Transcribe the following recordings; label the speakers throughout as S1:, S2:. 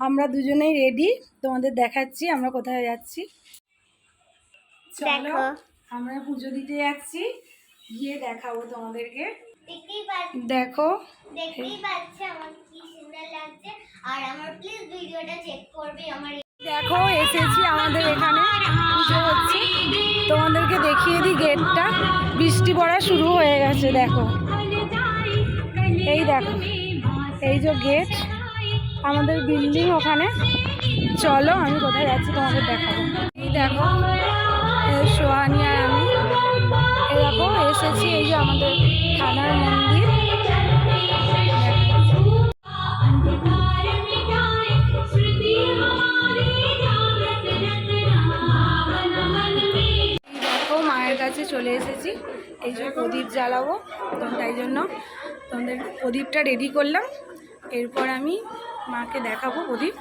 S1: আমরা দুজনেই রেডি তোমাদের দেখাচ্ছি আমরা কোথায় যাচ্ছি। চলো আমরা পুজো দিতে যাচ্ছি গিয়ে দেখাবো তোমাদেরকে। দেখো। দেখো এসেছি আমাদের এখানে পুজো হচ্ছে। তোমাদেরকে দেখিয়ে দিই গেটটা। বৃষ্টি পড়া শুরু হয়ে গেছে দেখো। এই দেখো এই যে গেট। আমাদের বিল্ডিং ওখানে। চলো, আমি কোথায় যাচ্ছি তোমাদের দেখাবো। দেখো এই সোহানি আর আমি। এরকম এসেছি এই যে আমাদের থানার মন্দির। কাছে চলে এসেছি। এই যে প্রদীপ জ্বালাবো তাই জন্য তোমাদের প্রদীপটা রেডি করলাম। এরপর আমি মাকে দেখাবো প্রদীপ।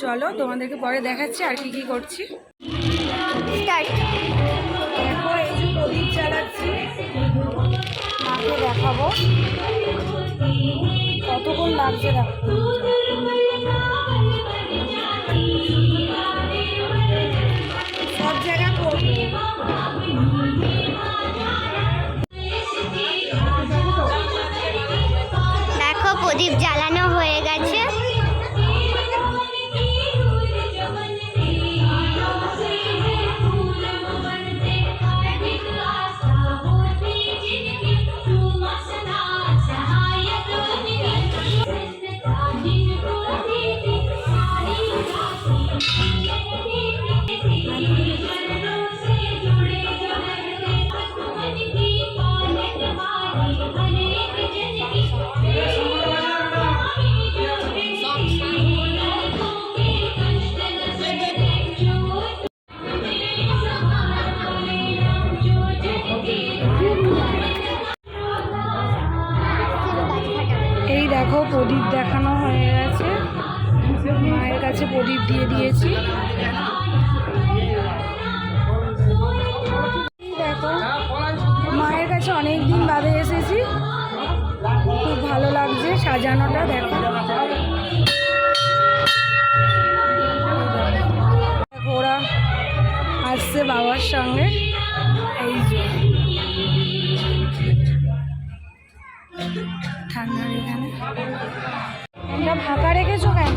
S1: চলো, তোমাদেরকে পরে দেখাচ্ছি আর কি কি করছি। দেখো, এই যে প্রদীপ জ্বালাচ্ছি। মাকে দেখাবো। কতক্ষণ লাগছে দেখো। ভালো লাগছে, সাজানোটা দেখো। ওরা আসছে বাবার সঙ্গে। এই ঠান্ডার এখানে এটা ফাঁকা রেখেছো কেন?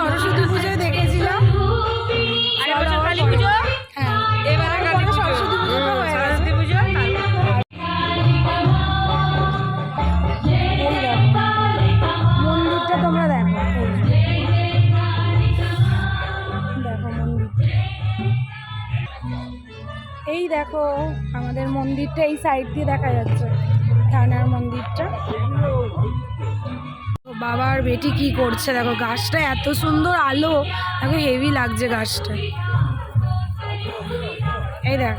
S1: সরস্বতী পুজোয় দেখেছিলাম। হ্যাঁ এবারে সরস্বতী মন্দিরটা তোমরা দেখো দেখো মন্দির এই দেখো আমাদের মন্দিরটা এই সাইড দিয়ে দেখা যাচ্ছে থানার মন্দিরটা। বাবার বেটি কি করছে? দেখো, গাছটা এত সুন্দর আলো, দেখো হেভি লাগছে গাছটা। এই দেখ,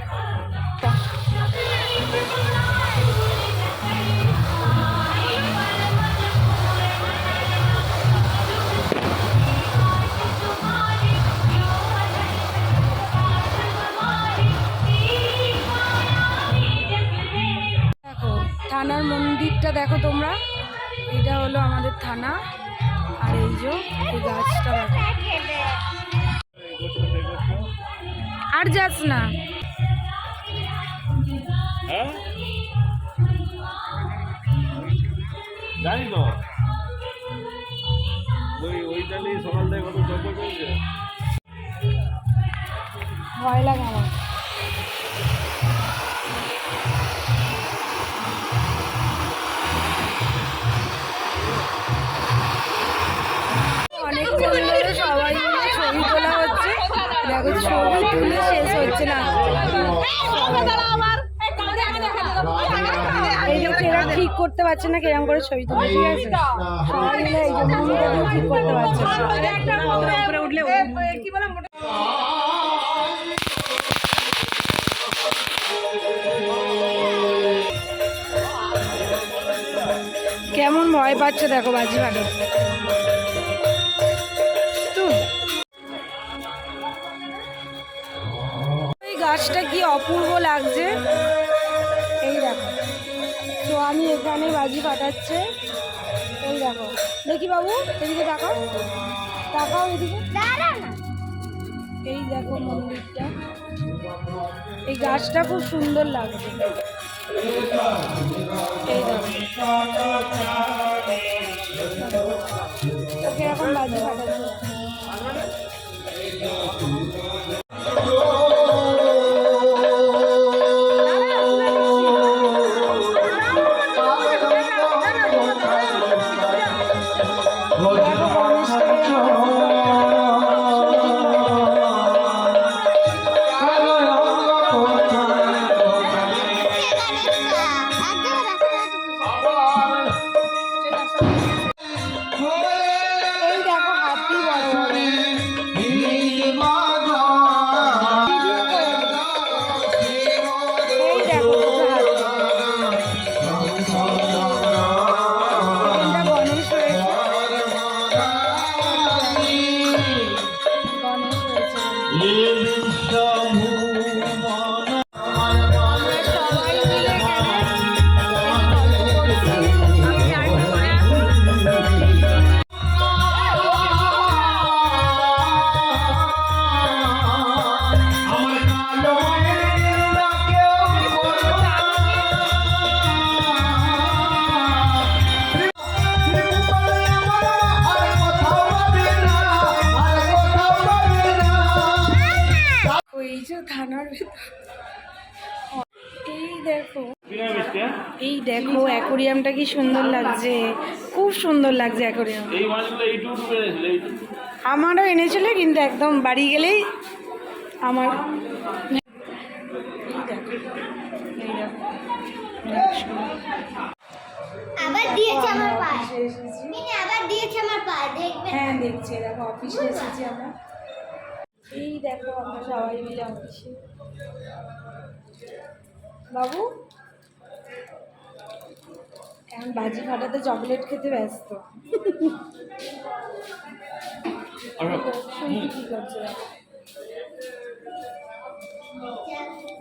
S1: থানার মন্দিরটা দেখো তোমরা। এটা হলো আমাদের থানা আর এই যে এই গাছটা আর যাস না।
S2: হ্যাঁ? জানি তো ওই ওইটা নিয়ে সকাল থেকে কত
S1: ভয় লাগে আমার। ছবি শেষ হচ্ছে না ঠিক করতে পারছে না কিরম করে ছবি আছে ঠিক করতে পারছে না উঠলে কেমন ভয় পাচ্ছে দেখো বাজি ফাটাতে গাছটা কি অপূর্ব লাগছে? এই দেখো। তো আমি এখানে বাজি ফাটাচ্ছে। এই দেখো। দেখি বাবু এদিকে তাকাও। তাকাও এদিকে। এই দেখো মন্দিরটা। এই গাছটা খুব সুন্দর লাগছে। এই দেখো। এখন বাজি ফাটাচ্ছে। কি সুন্দর লাগছে। খুব সুন্দর লাগছে অ্যাকোরিয়াম। আমারও এনেছিল কিন্তু একদম বাড়ি গেলেই আমার।
S3: আবার দিয়েছে আমার পা। মিনি আবার দিয়েছে আমার পা দেখবে।
S1: হ্যাঁ দেখছি দেখো অফিসে এসেছি আমরা। এই দেখো আমরা সবাই মিলে অফিসে বাবু? এখন বাজি ফাটাতে চকলেট খেতে ব্যস্ত। দেখো।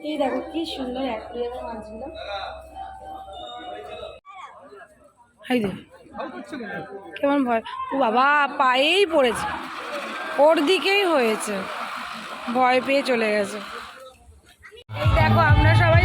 S1: এই দেখো কি সুন্দর অ্যাকুরিয়ামের মাছগুলো। কেমন ভয়? ও বাবা পায়েই পড়েছে। ওর দিকেই হয়েছে। ভয় পেয়ে চলে গেছে। এই দেখো আমরা সবাই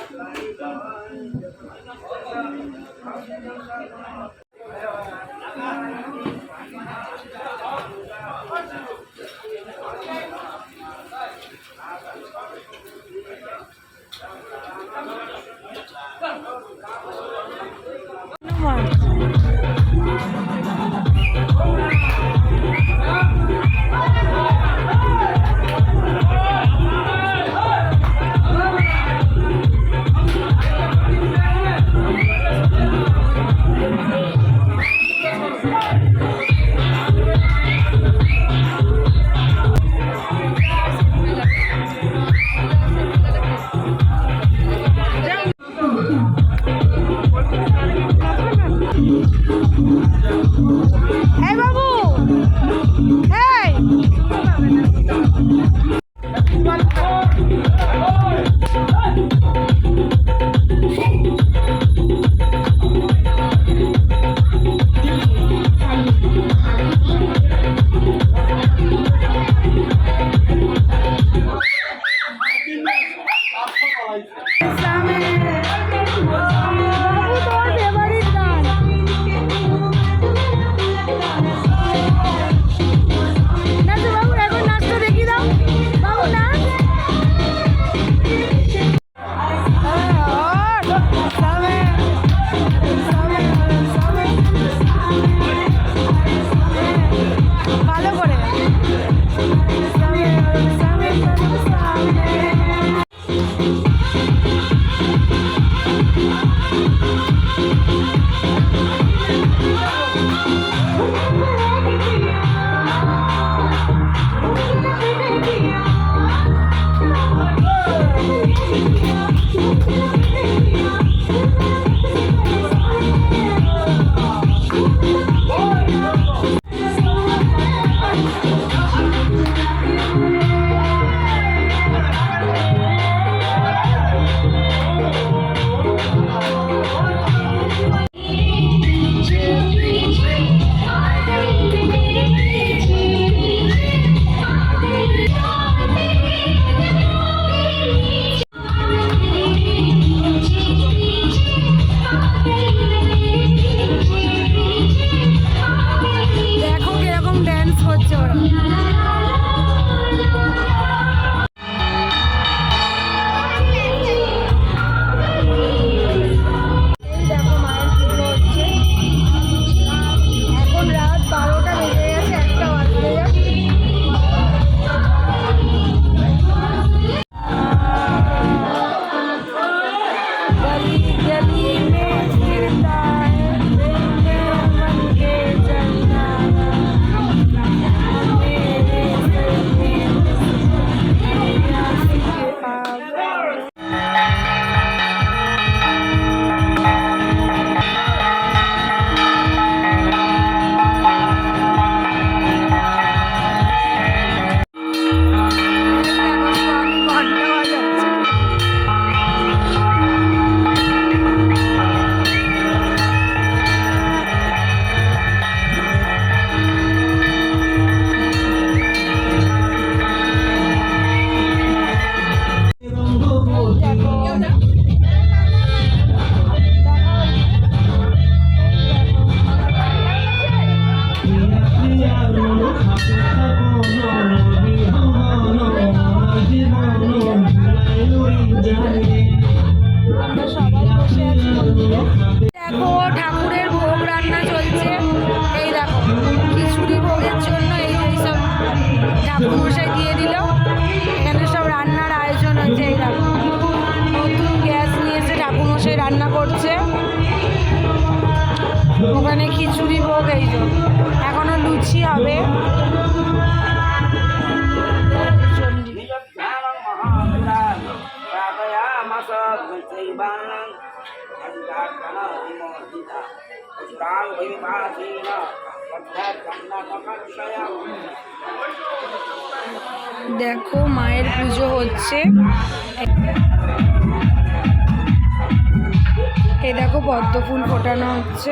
S1: जाने দেখো মায়ের পুজো হচ্ছে। এ দেখো পদ্ম ফুল ফোটানো হচ্ছে।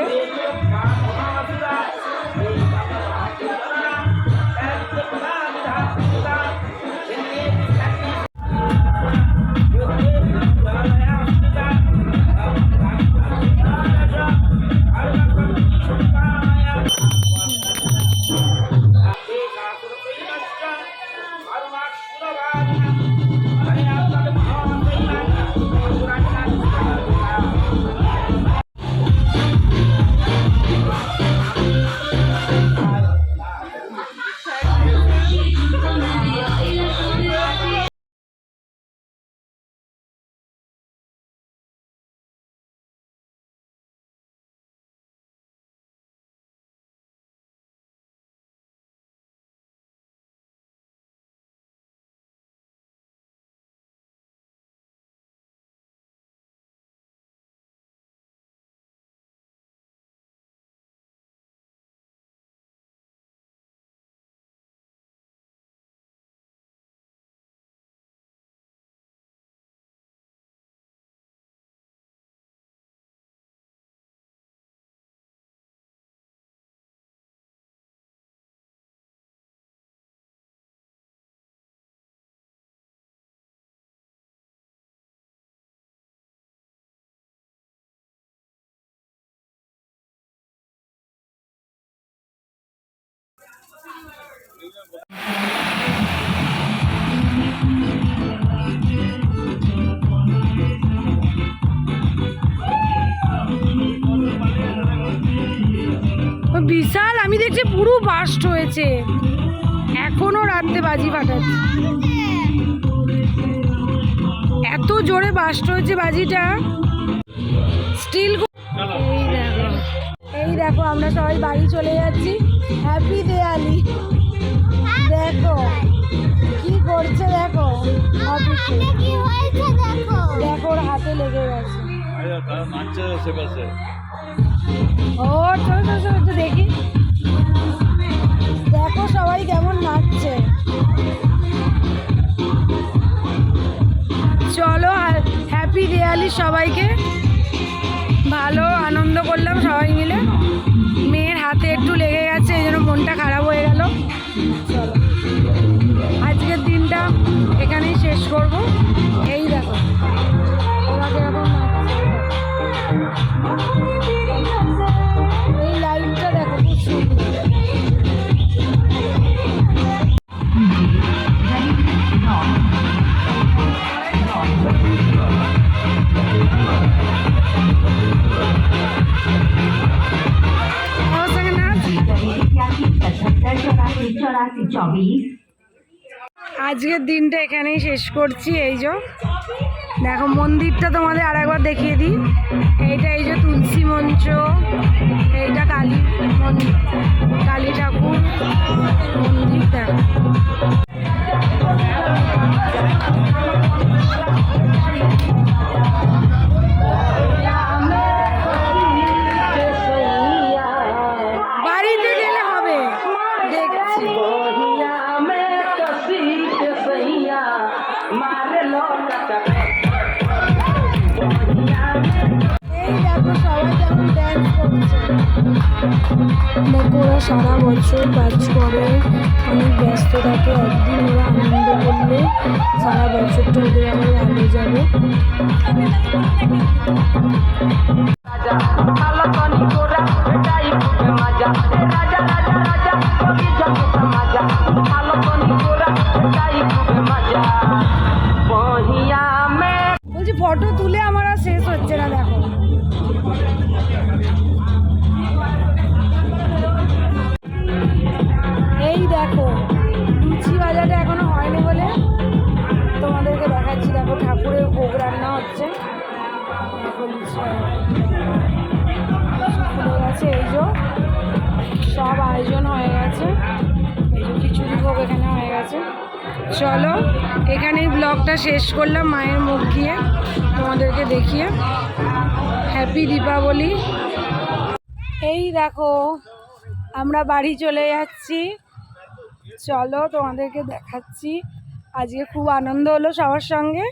S1: বিশাল, আমি দেখছি পুরো বাস্ট হয়েছে। এখনও রাত্রে বাজি ফাটাচ্ছে। এত জোরে বাস্ট হয়েছে বাজিটা। স্টিল এই দেখো এই দেখো, আমরা সবাই বাড়ি চলে যাচ্ছি। হ্যাপি দেয়ালি দেখো কি করছে দেখো
S3: দেখো?
S1: দেখো ওর হাতে লেগে গেছে। ও চলো চলো চলো একটু দেখি। দেখো সবাই কেমন নাচছে। চলো হ্যাপি দিওয়ালি সবাইকে। ভালো আনন্দ করলাম সবাই মিলে। মেয়ের হাতে একটু লেগে গেছে এই জন্য মনটা খারাপ করব। আজকের দিনটা এখানেই শেষ করছি, এই যে। দেখো, মন্দিরটা তোমাদের আর একবার দেখিয়ে দিই। এইটা এই যে তুলসী মঞ্চ, এইটা কালী মন্দির, কালী ঠাকুর মন্দির দেখো বছর কাজ করে, অনেক ব্যস্ত থাকে, একদিন ওরা আনন্দ করলে সারা বছরটা ওদের আমার আগে যাবে। বলছি চলো, এখানেই ব্লগটা শেষ করলাম মায়ের মুখ দিয়ে তোমাদেরকে দেখিয়ে। হ্যাপি দীপাবলি এই দেখো, আমরা বাড়ি চলে যাচ্ছি। চলো, তোমাদেরকে দেখাচ্ছি। আজকে খুব আনন্দ হলো সবার সঙ্গে।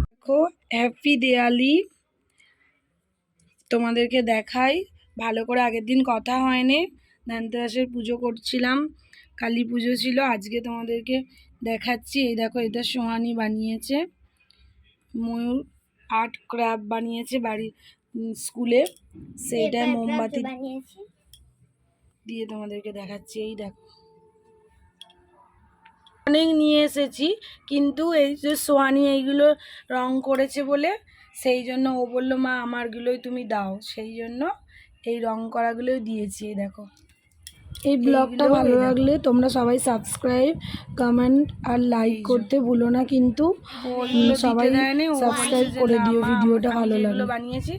S1: দেখো হ্যাপি দেয়ালি তোমাদেরকে দেখাই, ভালো করে আগের দিন কথা হয়নি। ধনতেরাসের পুজো করছিলাম কালী পুজো ছিল আজকে তোমাদেরকে দেখাচ্ছি। এই দেখো এটা সোহানি বানিয়েছে ময়ূর আর্ট ক্রাফট বানিয়েছে বাড়ি উম, স্কুলে।
S3: craft
S1: মোমবাতি দিয়ে তোমাদেরকে দেখাচ্ছি এই দেখো। অনেক নিয়ে এসেছি কিন্তু এই যে সোহানি এইগুলো রং করেছে বলে সেই জন্য ও বলল মা আমারগুলোই তুমি দাও। সেই জন্য এই রং করাগুলোই দিয়েছি এই দেখো। এই ব্লগটা ভালো লাগলে তোমরা সবাই সাবস্ক্রাইব কমেন্ট আর লাইক করতে ভুলো না কিন্তু। সবাই সাবস্ক্রাইব করে দিও ভিডিওটা ভালো লাগল
S4: বানিয়েছি